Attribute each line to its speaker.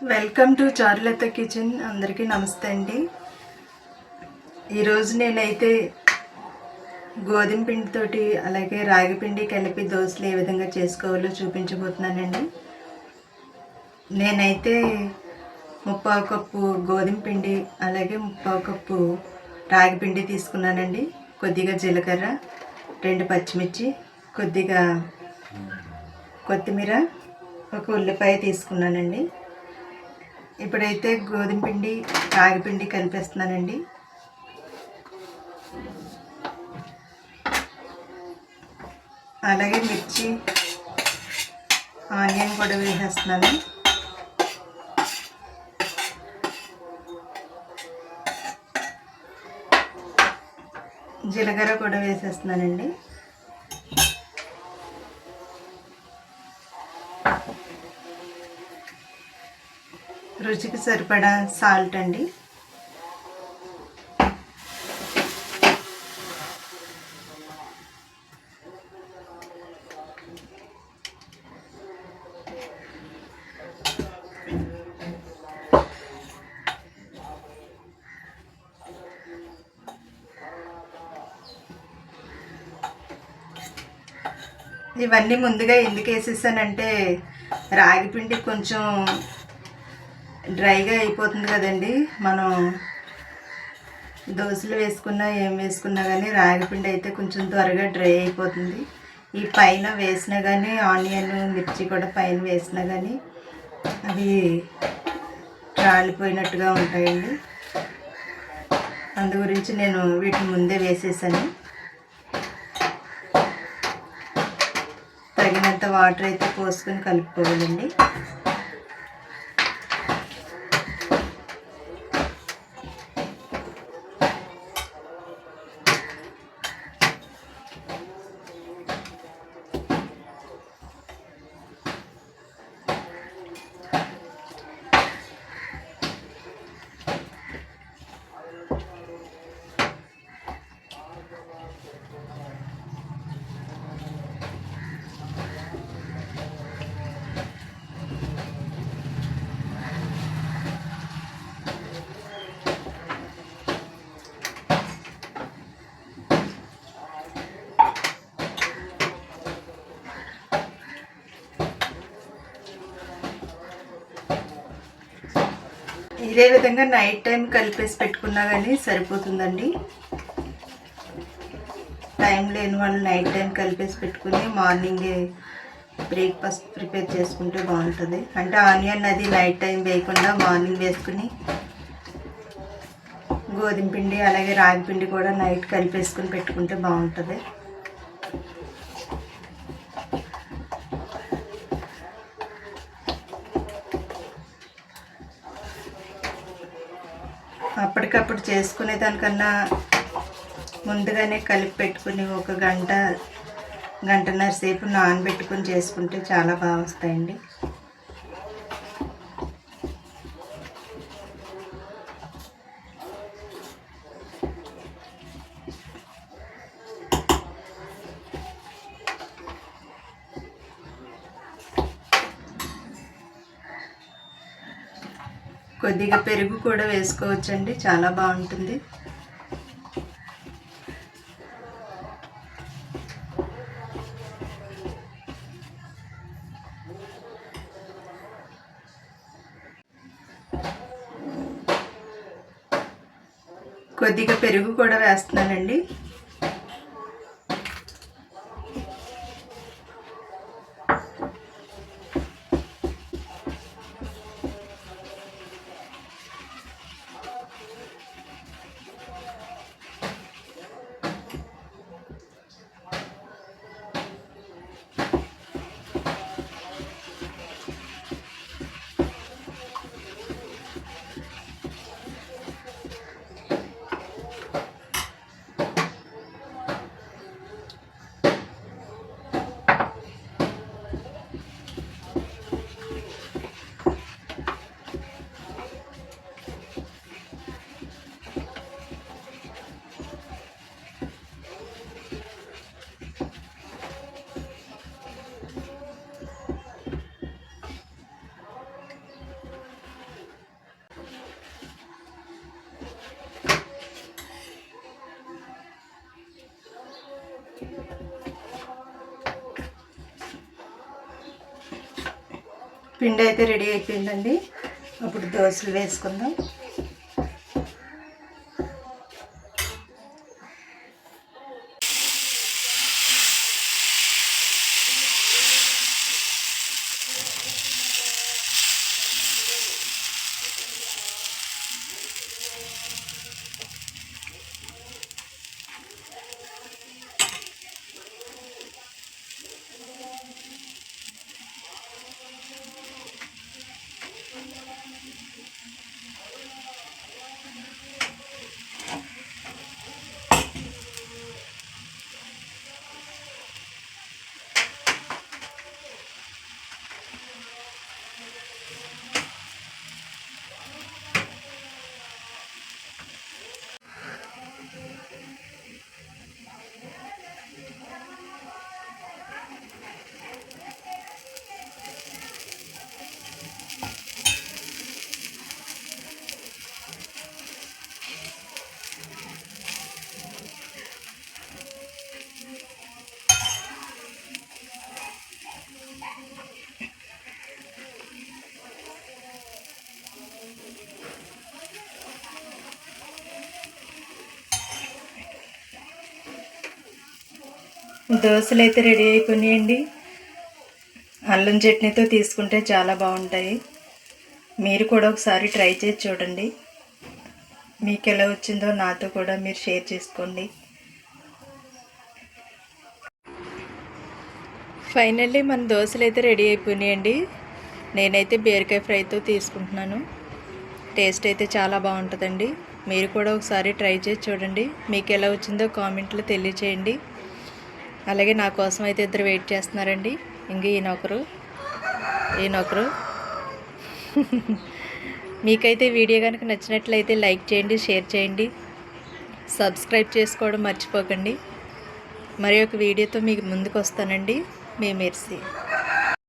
Speaker 1: Welcome to Charulata kitchen. అందరికీ నమస్తే అండి. ఈరోజు నేనైతే గోధుమ పిండితోటి అలాగే రాగి పిండి కలిపి దోశలు ఏ విధంగా చేసుకోవాలో చూపించబోతున్నానండి. నేనైతే ముప్పావు కప్పు గోధుమ పిండి అలాగే ముప్పావు కప్పు రాగి పిండి తీసుకున్నానండి. కొద్దిగా జీలకర్ర రెండు పచ్చిమిర్చి కొద్దిగా కొత్తిమీర ఒక ఉల్లిపాయ తీసుకున్నానండి. ఇప్పుడైతే గోధుమ పిండి రాగిపిండి కలిపేస్తున్నానండి. అలాగే మిర్చి ఆనియన్ కూడా వేసేస్తున్నాను. జీలకర్ర కూడా వేసేస్తున్నానండి. రుచికి సరిపడా సాల్ట్ అండి. ఇవన్నీ ముందుగా ఎందుకు వేసేసానంటే రాగి పిండి కొంచెం డ్రైగా అయిపోతుంది కదండి. మనం దోశలు వేసుకున్నా ఏం వేసుకున్నా కానీ రాగిపిండి అయితే కొంచెం త్వరగా డ్రై అయిపోతుంది. ఈ పైన వేసినా కానీ ఆనియన్ మిర్చి కూడా పైన వేసినా కానీ అవి రాలిపోయినట్టుగా ఉంటాయండి. అందు గురించి నేను వీటిని ముందే వేసేసాను. తగినంత వాటర్ అయితే పోసుకొని కలుపుకోవాలండి. ఇదే విధంగా నైట్ టైం కలిపేసి పెట్టుకున్నా కానీ సరిపోతుందండి. టైం లేని వాళ్ళు నైట్ టైం కలిపేసి పెట్టుకుని మార్నింగే బ్రేక్ఫాస్ట్ ప్రిపేర్ చేసుకుంటే బాగుంటుంది. అంటే ఆనియన్ అది నైట్ టైం వేయకుండా మార్నింగ్ వేసుకుని గోధుమ పిండి అలాగే రాగి పిండి కూడా నైట్ కలిపేసుకుని పెట్టుకుంటే బాగుంటుంది. అప్పటికప్పుడు చేసుకునే దానికన్నా ముందుగానే కలిపి పెట్టుకుని ఒక గంట గంటన్నర సేపు నానబెట్టుకుని చేసుకుంటే చాలా బాగా వస్తాయండి. కొద్దిగా పెరుగు కూడా వేసుకోవచ్చండి. చాలా బాగుంటుంది. కొద్దిగా పెరుగు కూడా వేస్తున్నానండి. పిండి అయితే రెడీ అయిపోయిందండి. అప్పుడు దోశలు వేసుకుందాం. దోశలు అయితే రెడీ అయిపోయినాయండి. అల్లం చట్నీతో తీసుకుంటే చాలా బాగుంటాయి. మీరు కూడా ఒకసారి ట్రై చేసి చూడండి. మీకు ఎలా వచ్చిందో నాతో కూడా మీరు షేర్ చేసుకోండి. ఫైనల్లీ మన దోశలు అయితే రెడీ అయిపోయినాయండి. నేనైతే బీరకాయ ఫ్రైతో తీసుకుంటున్నాను. టేస్ట్ అయితే చాలా బాగుంటుందండి. మీరు కూడా ఒకసారి ట్రై చేసి చూడండి. మీకు ఎలా వచ్చిందో కామెంట్లో తెలియచేయండి. అలాగే నా కోసం అయితే ఇద్దరు వెయిట్ చేస్తున్నారండి. ఇంక ఈయనొకరు ఈయనొకరు మీకైతే వీడియో కనుక నచ్చినట్లయితే లైక్ చేయండి షేర్ చేయండి. సబ్స్క్రైబ్ చేసుకోవడం మర్చిపోకండి. మరి ఒక వీడియోతో మీకు ముందుకు వస్తానండి మీ మెర్సీ.